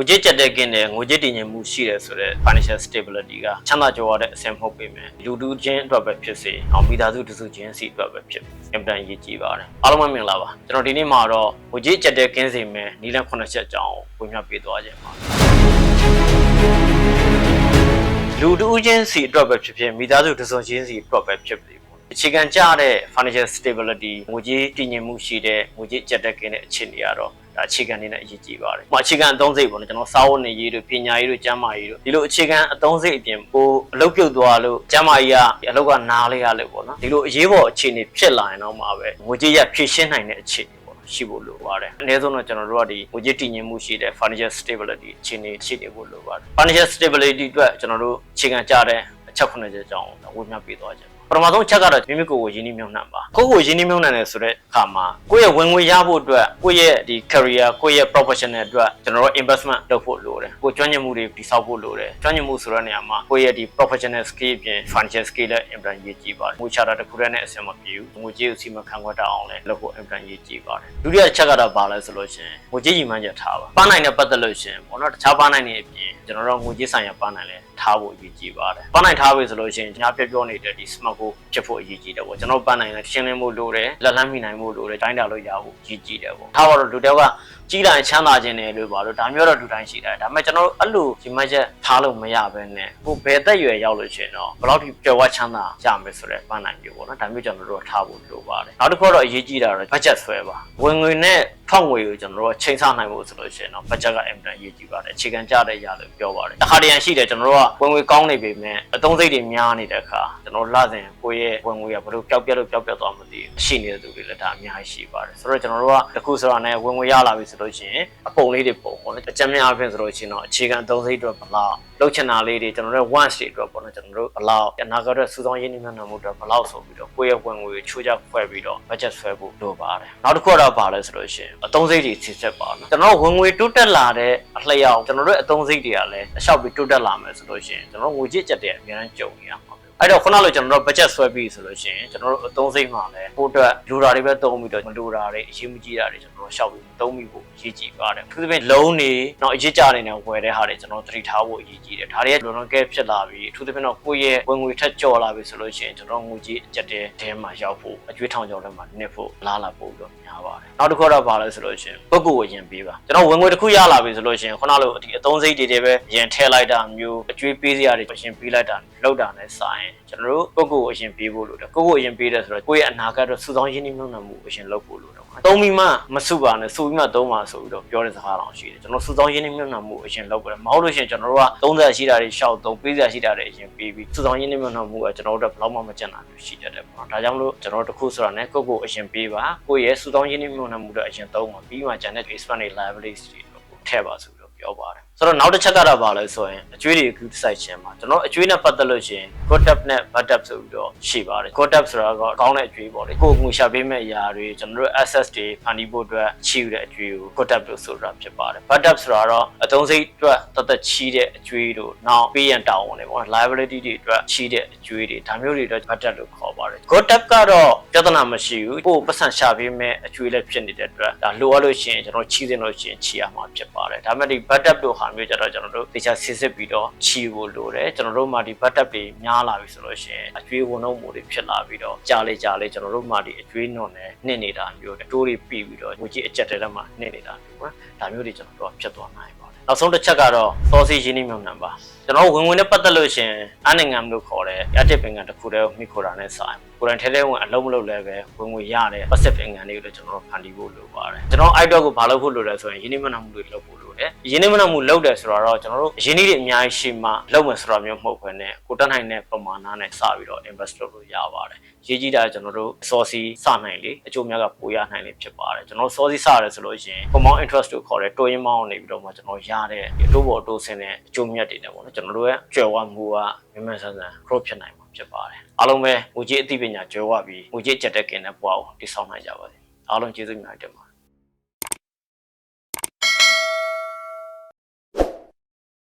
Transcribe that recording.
ငွေကြေးကြက်တဲ့ကင်းတဲ့ငွေကြေးတည်ငြိမ်မှုရှိတယ်ဆိုတော့ financial stability ကချမ်းသာကြွားတဲ့အဆင့်မဟုတ်ပေမဲ့လူတူချင်းအတွက်ပဲဖြစ်စေအောင်မိသားစုတစုချင်းစီအတွက်ပဲဖြစ်အင်ပန်ရေးကြည့်ပါတယ်အားလုံးပဲမင်္ဂလာပါကျွန်တော်ဒီနေ့မှာတော့ငွေကြေးကြက်တဲ့ကင်းစီမယ်နီလန်း9ချက်အကြောင်းကိုဝင်ပြပေးသွားခြင်းပါလူတူချင်းစီအတွက်ပဲဖြစ်ဖြစ်မိသားစုတစုချင်းစီအတွက်ပဲဖြစ်ဖြစ် အခြေခံကြတဲ့ financial stability ငွေကြေးတည်ငြိမ်မှုရှိတဲ့ငွေကြေးကြက်တဲ့ကင်းတဲ့အခြေအနေကတော့ဒါအခြေခံနေနဲ့အရေးကြီးပါတယ်။ဟိုအခြေခံအသုံးစိတ်ပေါ့နော်ကျွန်တော်စာဝတ်နေရေးတို့ပညာရေးတို့ကျန်းမာရေးတို့ဒီလိုအခြေခံအသုံးစိတ်အပြင်ပိုအလုပ်ပြုတ်သွားလို့ကျန်းမာရေးကအလုပ်ကနားလေးရလို့ပေါ့နော်ဒီလိုအရေးပေါ်အခြေအနေဖြစ်လာရင်တော့မှပဲငွေကြေးရဖြည့်ရှင်းနိုင်တဲ့အခြေအနေပေါ့နော်ရှိဖို့လိုပါတယ်။အနည်းဆုံးတော့ကျွန်တော်တို့ကဒီငွေကြေးတည်ငြိမ်မှုရှိတဲ့ financial stability အခြေအနေရှိနေဖို့လိုပါတယ်။ financial stability အတွက်ကျွန်တော်တို့အခြေခံကြတဲ့အချက်9ချက်အကြောင်းဝေမျှပေးသွားခြင်း ပထမဆုံးချက်ကတော့မိမိကိုယ်ကိုယဉ်နှီးမြှုပ်နှံပါကိုယ့်ကိုယဉ်နှီးမြှုပ်နှံတယ်ဆိုတဲ့အခါမှာကိုယ့်ရဲ့ဝင်ငွေရဖို့အတွက်ကိုယ့်ရဲ့ဒီ career ကိုယ့်ရဲ့ professional အတွက်ကျွန်တော်တို့ investment လုပ်ဖို့လိုတယ်ကိုယ်ကျွမ်းကျင်မှုတွေတည်ဆောက်ဖို့လိုတယ်ကျွမ်းကျင်မှုဆိုတဲ့နေရာမှာကိုယ့်ရဲ့ဒီ professional skill ပြင် financial skill လည်း implement ရေးကြည့်ပါတယ်ငွေချတာတစ်ခုတည်းနဲ့အဆင်မပြေဘူးငွေကြေးကိုစီမံခန့်ခွဲတတ်အောင်လည်းလုပ်ဖို့ implement ရေးကြည့်ပါတယ်ဒုတိယချက်ကတော့ဘာလဲဆိုလို့ရှိရင်ငွေကြေးညီမှန်းချက်ထားပါပန်းနိုင်တဲ့ပတ်သက်လို့ရှိရင်ပေါ့နော်တခြားပန်းနိုင်တဲ့အပြင် ကျွန်တော်တို့ငွေကြေးဆိုင်ရာပန်းနိုင်လည်းထားဖို့အရေးကြီးပါတယ်ပန်းနိုင်ထားပြီဆိုလို့ရှိရင်ညာပြောပြောနေတဲ့ဒီ smart ကိုဖြစ်ဖို့အရေးကြီးတယ်ပေါ့ကျွန်တော်ပန်းနိုင်လည်းရှင်းလင်းဖို့လိုတယ်လက်လန်းမိနိုင်ဖို့လိုတယ်တိုင်းတာလို့ရဖို့အရေးကြီးတယ်ပေါ့ထားပါတော့လူတယောက်က ကြီးလာရင်ချမ်းသာခြင်းတယ်လို့ပါလို့ဒါမျိုးတော့လူတိုင်းရှိတယ်ဒါပေမဲ့ကျွန်တော်တို့အဲ့လိုဒီမှချက်ထားလို့မရဘဲနဲ့ကိုဘယ်သက်ရွယ်ရောက်လို့ရှိရင်တော့ဘယ်လောက်ထိပျော်ဝချမ်းသာရမယ်ဆိုတဲ့ပန်းနိုင်မျိုးပေါ့နော်ဒါမျိုးကျွန်တော်တို့ထားဖို့လိုပါတယ်နောက်တစ်ခုတော့အရေးကြီးတာတော့ budget ဆွဲပါဝင်ငွေနဲ့ထောက်ငွေကိုကျွန်တော်တို့ချိန်ဆနိုင်ဖို့ဆိုလို့ရှိရင်တော့ budget ကအင်မတန်အရေးကြီးပါတယ်အခြေခံကြတဲ့ရလို့ပြောပါတယ်တစ်ခါတရံရှိတယ်ကျွန်တော်တို့ကဝင်ငွေကောင်းနေပေမဲ့အသုံးစိတ်တွေများနေတဲ့အခါကျွန်တော်တို့လစဉ်ကိုယ့်ရဲ့ဝင်ငွေကဘယ်လိုပျောက်ပြက်လို့ပျောက်ပြက်သွားမသိဘူးရှိနေတဲ့သူတွေလည်းဒါအများကြီးရှိပါတယ်ဆိုတော့ကျွန်တော်တို့ကတစ်ခုဆိုတာနဲ့ဝင်ငွေရလာပြီဆိုလို့ရှိရင်အပုံလေးတွေပုံပေါ့လေအကြမ်းများအဖြစ်ဆိုလို့ရှိရင်တော့အခြေခံအသုံးစိတ်တွေဘလောက်လောက်ချင်တာလေးတွေကျွန်တော်တို့ once တွေအတွက်ပေါ့နော်ကျွန်တော်တို့ဘလောက်အနာဂတ်အတွက်စူးစောင်းရင်းနှီးမြှုပ်နှံမှုအတွက်ဘလောက်ဆိုပြီးတော့ကိုယ့်ရဲ့ဝင်ငွေကိုချိုးချဖွဲ့ပြီးတော့ budget ဆွဲဖို့လိုပါတယ်နောက်တစ်ခုကတော့ဘာလဲဆိုလို့ရှိရင်အသုံးစိတ်တွေစစ်ချက်ပါနော်ကျွန်တော်တို့ဝင်ငွေတိုးတက်လာတဲ့အလျောက်ကျွန်တော်တို့အသုံးစိတ်တွေကလည်းအလျှောက်ပြီးတိုးတက်လာမယ်ဆိုလို့ရှိရင်ကျွန်တော်တို့ငွေကြေးကြက်တဲ့အများကြီးကြုံနေရမှာ အဲ့တော့ခုနကလိုကျွန်တော်တို့ budget ဆွဲပြီးဆိုလို့ရှိရင်ကျွန်တော်တို့အသုံးစိတ်မှာလည်းပို့အတွက်လူတာတွေပဲသုံးပြီးတော့မလူတာတွေအရေးမကြီးတာတွေကျွန်တော်တို့ရှောက်ပြီးသုံးပြီးဖို့အရေးကြီးပါတယ်သူသဖြင့်လုံးနေတော့အရေးကြနေတယ်ဝယ်တဲ့ဟာတွေကျွန်တော်သတိထားဖို့အရေးကြီးတယ်ဒါတွေကလုံလုံကဲဖြစ်လာပြီးအထူးသဖြင့်တော့ကိုယ့်ရဲ့ဝင်ငွေထက်ကျော်လာပြီဆိုလို့ရှိရင်ကျွန်တော်ငွေကြီးအကျက်တဲတဲမှာရောက်ဖို့အကျွေးထောင်ကျော်ထဲမှာနစ်ဖို့လားလာပို့ပြီးများပါတယ် နောက်တစ်ခုတော့ဘာလဲဆိုလို့ရှိရင်ပုဂ္ဂိုလ်ကိုရင်ပေးပါကျွန်တော်ဝင်ငွေတစ်ခုရလာပြီဆိုလို့ရှိရင်ခုနလိုဒီအသုံးစိတ်တွေတွေပဲရင်ထဲလိုက်တာမျိုးအကျွေးပေးစရာတွေအရင်ပေးလိုက်တာလောက်တာနဲ့စာရင်ကျွန်တော်တို့ပုဂ္ဂိုလ်ကိုအရင်ပေးဖို့လိုတယ်ကိုယ့်ကိုအရင်ပေးတယ်ဆိုတော့ကိုယ့်ရဲ့အနာဂတ်အတွက်စုဆောင်းရင်းနှီးမြှုပ်နှံမှုအရင်လုပ်ဖို့လိုတယ်သုံးပြီးမှမစုပါနဲ့စုပြီးမှသုံးပါဆိုပြီးတော့ပြောတဲ့စကားတောင်ရှိတယ်ကျွန်တော်စုဆောင်းရင်းနှီးမြှုပ်နှံမှုအရင်လုပ်ကြတယ်မဟုတ်လို့ရှိရင်ကျွန်တော်တို့က30ရှိတာတွေရှောက်သုံးပေးစရာရှိတာတွေအရင်ပေးပြီးစုဆောင်းရင်းနှီးမြှုပ်နှံမှုကကျွန်တော်တို့ဘယ်တော့မှမကျန်တာမျိုးရှိတတ်တယ်ပေါ့ဒါကြောင့်မလို့ကျွန်တော်တို့တစ်ခုဆိုတာနဲ့ကိုယ့်ကိုအရင်ပေးပါကိုယ့်ရဲ့စုဆောင်းရင်းနှီးမြှုပ်နှံမှုတွေအရင်သုံးပါပြီးမှကျန်တဲ့ expand liabilities တွေထည့်ပါဆိုပြီးတော့ပြောပါတယ် ဆိုတော့နောက်တစ်ချက်ကတော့ဘာလဲဆိုရင်အကျွေးတွေအခုစိုက်ခြင်းမှာကျွန်တော်အကျွေးနဲ့ပတ်သက်လို့ရှိရင် good tap နဲ့ bad tap ဆိုပြီးတော့ရှိပါတယ် good tap ဆိုတာကကောင်းတဲ့အကျွေးပေါ့လေကိုယ်ငွေရှာပေးမဲ့အရာတွေကျွန်တော်တို့ access တွေဖန်တီးဖို့အတွက်ချီယူတဲ့အကျွေးကို good tap လို့ဆိုတာဖြစ်ပါတယ် bad tap ဆိုတာတော့အသုံးစိတ်အတွက်တသက်ချီးတဲ့အကျွေးတို့နောက်ပေးရန်တောင်းဝင်တွေပေါ့ liability တွေအတွက်ချီးတဲ့အကျွေးတွေဒါမျိုးတွေတော့ bad tap လို့ခေါ်ပါတယ် good tap ကတော့ပြဿနာမရှိဘူးကိုယ်ပတ်စံရှာပေးမဲ့အကျွေးလည်းဖြစ်နေတဲ့အတွက်ဒါလိုအပ်လို့ရှိရင်ကျွန်တော်ချီးစင်လို့ရှိရင်ချီရမှာဖြစ်ပါတယ်ဒါပေမဲ့ဒီ bad tap တို့ဟာမျိုးကြတော့ကျွန်တော်တို့တေချာစစ်စစ်ပြီးတော့ချီဖို့လိုတယ်ကျွန်တော်တို့မှဒီ bad tap တွေများလာပြီဆိုလို့ရှိရင်အကျွေးဝန်တော့မှုတွေဖြစ်လာပြီးတော့ကြားလေကြားလေကျွန်တော်တို့မှဒီအကျွေးနွန်နဲ့နှိမ့်နေတာမျိုးတွေတိုးတွေပြီးပြီးတော့ငွေကြီးအကျက်တဲထဲမှာနှိမ့်နေတာမျိုးပေါ့ဒါမျိုးတွေကျွန်တော်တို့ကဖြစ်သွားနိုင်ပါတယ်နောက်ဆုံးတစ်ချက်ကတော့စောစီရင်းနှီးမြှုပ်နှံပါကျွန်တော်ဝင်ဝင်နဲ့ပတ်သက်လို့ရှင်အနိုင်ငံလို့ခေါ်တဲ့ရတစ်ပင်ကတစ်ခုတည်းမိခိုတာနဲ့ဆိုင် ကိုယ်တိုင်ထဲထဲဝင်အလုံးမလုံးလဲပဲဝင်ဝင်ရတဲ့ passive income တွေကိုကျွန်တော်တို့ဖန်တီးဖို့လိုပါတယ်ကျွန်တော် idea ကိုဘာလုပ်ဖို့လိုလဲဆိုရင်ရင်းနှီးမြှုပ်နှံမှုတွေလုပ်ဖို့လိုတယ်ရင်းနှီးမြှုပ်နှံမှုလုပ်တယ်ဆိုတော့ကျွန်တော်တို့ရင်းနှီးတွေအများကြီးရှိမှလုပ်မယ်ဆိုတာမျိုးမဟုတ်ဘဲနဲ့ကိုတက်နိုင်တဲ့ပမာဏနဲ့စပြီးတော့ invest လုပ်လို့ရပါတယ်ရေးကြီးတာကျွန်တော်တို့ source စနိုင်လေအကျိုးများကပိုရနိုင်လေဖြစ်ပါတယ်ကျွန်တော် source စရတယ်ဆိုလို့ရှိရင် compound interest ကိုခေါ်တဲ့တိုးရင်းမောင်းနေပြီးတော့မှကျွန်တော်ရတဲ့အတိုးပေါ်အတိုးဆင်းတဲ့အကျိုးမြတ်တွေနဲ့ပေါ့နော်ကျွန်တော်တို့ရဲ့ကြွယ်ဝမှုကမြန်မြန်ဆန်ဆန် growth ဖြစ်နိုင်မှာ ဖြစ်ပါတယ်အားလုံးပဲငွေကြေးအသိပညာကြွယ်ဝပြီးငွေကြေးကြက်တဲ့ကင်တဲ့ဘဝကိုတည်ဆောက်နိုင်ကြပါစေအားလုံးကျေးဇူးများတင်ပါတယ်